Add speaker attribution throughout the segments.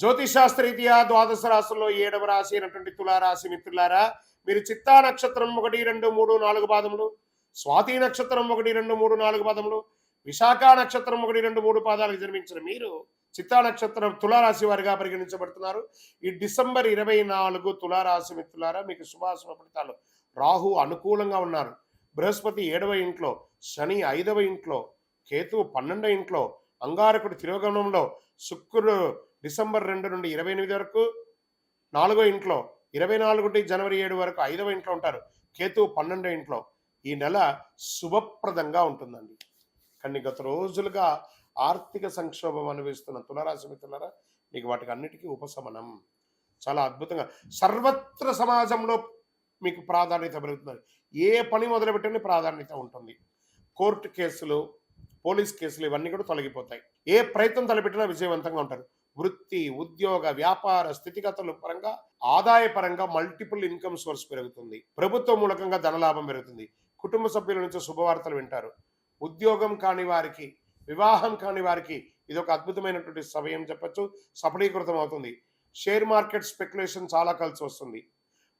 Speaker 1: జ్యోతిషాస్త్రరీత్యా ద్వాదశ రాశుల్లో ఏడవ రాశి అయినటువంటి తులారాశి మిత్రులారా మీరు చిత్తా నక్షత్రం ఒకటి రెండు మూడు నాలుగు పాదములు స్వాతి నక్షత్రం ఒకటి రెండు మూడు నాలుగు పాదములు విశాఖ నక్షత్రం ఒకటి రెండు మూడు పాదాలకు జన్మించిన మీరు చిత్తా నక్షత్రం తులారాశి వారిగా పరిగణించబడుతున్నారు. ఈ డిసెంబర్ ఇరవై నాలుగు తులారాశి మిత్రులారా మీకు శుభాశుభ ఫలితాలు. రాహు అనుకూలంగా ఉన్నారు. బృహస్పతి ఏడవ ఇంట్లో శని ఐదవ ఇంట్లో కేతువు పన్నెండవ ఇంట్లో అంగారకుడు తిరోగమనంలో శుక్రుడు డిసెంబర్ రెండు నుండి ఇరవై ఎనిమిది వరకు నాలుగో ఇంట్లో ఇరవై నాలుగు నుండి జనవరి ఏడు వరకు ఐదవ ఇంట్లో ఉంటారు. కేతువు పన్నెండో ఇంట్లో. ఈ నెల శుభప్రదంగా ఉంటుందండి. కానీ గత రోజులుగా ఆర్థిక సంక్షోభం అనుభవిస్తున్న తులరాశి మిత్రులారా మీకు వాటికి అన్నిటికీ ఉపశమనం. చాలా అద్భుతంగా. సర్వత్ర సమాజంలో మీకు ప్రాధాన్యత పెరుగుతుంది ఏ పని మొదలుపెట్టిన ప్రాధాన్యత ఉంటుంది. కోర్టు కేసులు పోలీస్ కేసులు ఇవన్నీ కూడా తొలగిపోతాయి. ఏ ప్రయత్నం తలపెట్టినా విజయవంతంగా ఉంటారు. వృత్తి ఉద్యోగ వ్యాపార స్థితిగతుల పరంగా ఆదాయ పరంగా మల్టిపుల్ ఇన్కమ్ సోర్స్ పెరుగుతుంది. ప్రభుత్వం మూలకంగా ధనలాభం పెరుగుతుంది. కుటుంబ సభ్యుల నుంచి శుభవార్తలు వింటారు. ఉద్యోగం కాని వారికి వివాహం కాని వారికి ఇది ఒక అద్భుతమైనటువంటి సమయం చెప్పచ్చు. సఫలీకృతం అవుతుంది షేర్ మార్కెట్ స్పెక్యులేషన్ చాలా కలిసి వస్తుంది.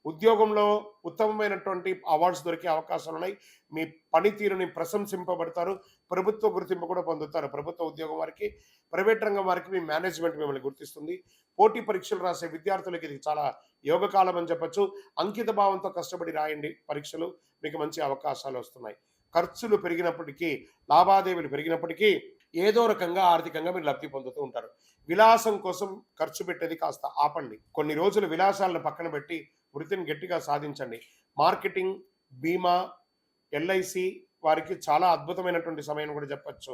Speaker 1: ఉద్యోగంలో ఉత్తమమైనటువంటి అవార్డ్స్ దొరికే అవకాశాలు ఉన్నాయి. మీ పనితీరుని ప్రశంసింపబడతారు. ప్రభుత్వ గుర్తింపు కూడా పొందుతారు. ప్రభుత్వ ఉద్యోగం వారికి ప్రైవేట్ రంగం వారికి మీ మేనేజ్మెంట్ మిమ్మల్ని గుర్తిస్తుంది. పోటీ పరీక్షలు రాసే విద్యార్థులకి ఇది చాలా యోగకాలం అని చెప్పచ్చు. అంకిత భావంతో కష్టపడి రాయండి పరీక్షలు. మీకు మంచి అవకాశాలు వస్తున్నాయి. ఖర్చులు పెరిగినప్పటికీ లావాదేవీలు పెరిగినప్పటికీ ఏదో రకంగా ఆర్థికంగా మీరు లబ్ధి పొందుతూ ఉంటారు. విలాసం కోసం ఖర్చు పెట్టేది కాస్త ఆపండి. కొన్ని రోజులు విలాసాలను పక్కన పెట్టి వృత్తిని గట్టిగా సాధించండి. మార్కెటింగ్ బీమా ఎల్ఐసి వారికి చాలా అద్భుతమైనటువంటి సమయం కూడా చెప్పచ్చు.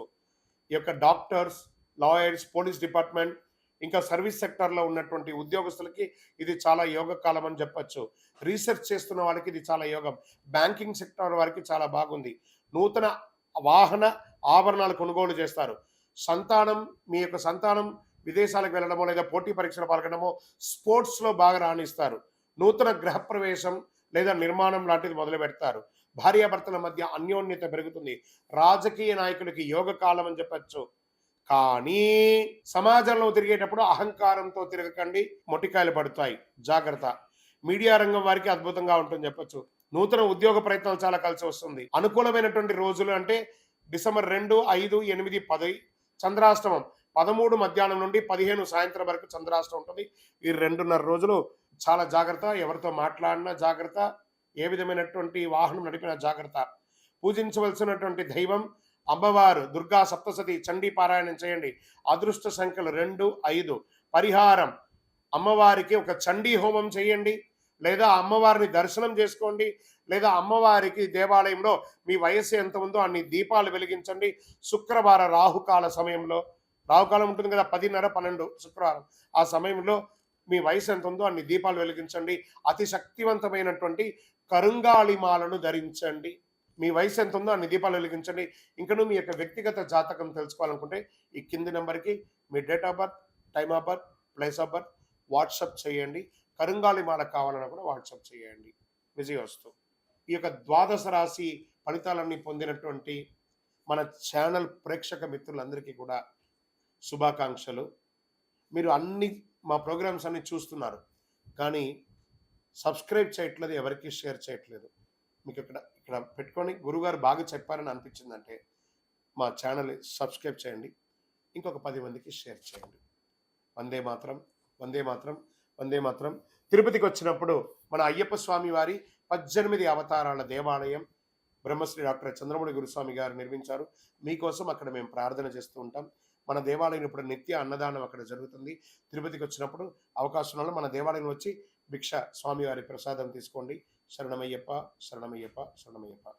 Speaker 1: ఈ యొక్క డాక్టర్స్ లాయర్స్ పోలీస్ డిపార్ట్మెంట్ ఇంకా సర్వీస్ సెక్టార్లో ఉన్నటువంటి ఉద్యోగస్తులకి ఇది చాలా యోగ కాలం అని చెప్పచ్చు. రీసెర్చ్ చేస్తున్న వాళ్ళకి ఇది చాలా యోగం. బ్యాంకింగ్ సెక్టార్ వారికి చాలా బాగుంది. నూతన వాహన ఆభరణాలు కొనుగోలు చేస్తారు. సంతానం మీ యొక్క సంతానం విదేశాలకు వెళ్ళడమో లేదా పోటీ పరీక్షలు పాల్గొనడమో స్పోర్ట్స్లో బాగా రాణిస్తారు. నూతన గృహప్రవేశం లేదా నిర్మాణం లాంటిది మొదలు పెడతారు. భార్యాభర్తల మధ్య అన్యోన్యత పెరుగుతుంది. రాజకీయ నాయకులకి యోగ కాలం అని చెప్పచ్చు. కానీ సమాజంలో తిరిగేటప్పుడు అహంకారంతో తిరగకండి. మొటికాయలు పడుతాయి. జాగ్రత్త. మీడియా రంగం వారికి అద్భుతంగా ఉంటుంది చెప్పొచ్చు. నూతన ఉద్యోగ ప్రయత్నాలు చాలా కలిసి వస్తుంది. అనుకూలమైనటువంటి రోజులు అంటే డిసెంబర్ రెండు ఐదు ఎనిమిది పది చంద్రాష్టమం. పదమూడు మధ్యాహ్నం నుండి పదిహేను సాయంత్రం వరకు చంద్రాష్టమం ఉంటుంది. ఈ రెండున్నర రోజులు చాలా జాగ్రత్త ఎవరితో మాట్లాడినా జాగ్రత్త ఏ విధమైనటువంటి వాహనం నడిపినా జాగ్రత్త. పూజించవలసినటువంటి దైవం అమ్మవారు దుర్గా సప్తసతి చండీ పారాయణం చేయండి. అదృష్ట సంఖ్యలు రెండు ఐదు. పరిహారం అమ్మవారికి ఒక చండీ హోమం చేయండి. లేదా అమ్మవారిని దర్శనం చేసుకోండి. లేదా అమ్మవారికి దేవాలయంలో మీ వయస్సు ఎంత ఉందో అన్ని దీపాలు వెలిగించండి. శుక్రవార రాహుకాల సమయంలో రాహుకాలం ఉంటుంది కదా పదిన్నర పన్నెండు శుక్రవారం. ఆ సమయంలో మీ వయసు ఎంత ఉందో అన్ని దీపాలు వెలిగించండి. అతి శక్తివంతమైనటువంటి కరుంగాళిమాలను ధరించండి. మీ వయసు ఎంత ఉందో అన్ని దీపాలు వెలిగించండి. ఇంకను మీ యొక్క వ్యక్తిగత జాతకం తెలుసుకోవాలనుకుంటే ఈ కింది నెంబర్కి మీ date of birth time of birth place of birth WhatsApp చేయండి. కరుంగాళిమాల కావాలన్నా కూడా వాట్సప్ చేయండి. విజయవస్తు. ఈ యొక్క ద్వాదశ రాశి ఫలితాలన్నీ పొందినటువంటి మన ఛానల్ ప్రేక్షక మిత్రులందరికీ కూడా శుభాకాంక్షలు. మీరు అన్ని మా ప్రోగ్రామ్స్ అన్ని చూస్తున్నారు. కానీ సబ్స్క్రైబ్ చేయట్లేదు ఎవరికి షేర్ చేయట్లేదు. మీకు ఇక్కడ ఇక్కడ పెట్టుకొని గురుగారు బాగా చెప్పారని అనిపించిందంటే మా ఛానల్ సబ్స్క్రైబ్ చేయండి. ఇంకొక పది మందికి షేర్ చేయండి. వందే మాత్రం వందే మాత్రం వందే మాత్రం. తిరుపతికి వచ్చినప్పుడు మన అయ్యప్ప స్వామి వారి పద్దెనిమిది అవతారాల దేవాలయం బ్రహ్మశ్రీ డాక్టర్ చంద్రమణి గురుస్వామి గారు నిర్మించారు. మీకోసం అక్కడ మేము ప్రార్థన చేస్తూ ఉంటాం. మన దేవాలయం ఇప్పుడు నిత్య అన్నదానం అక్కడ జరుగుతుంది. తిరుపతికి వచ్చినప్పుడు అవకాశం వల్ల మన దేవాలయం వచ్చి భిక్ష స్వామివారి ప్రసాదం తీసుకోండి. శరణమయ్యప్ప శరణమయ్యప్ప శరణమయ్యప్ప.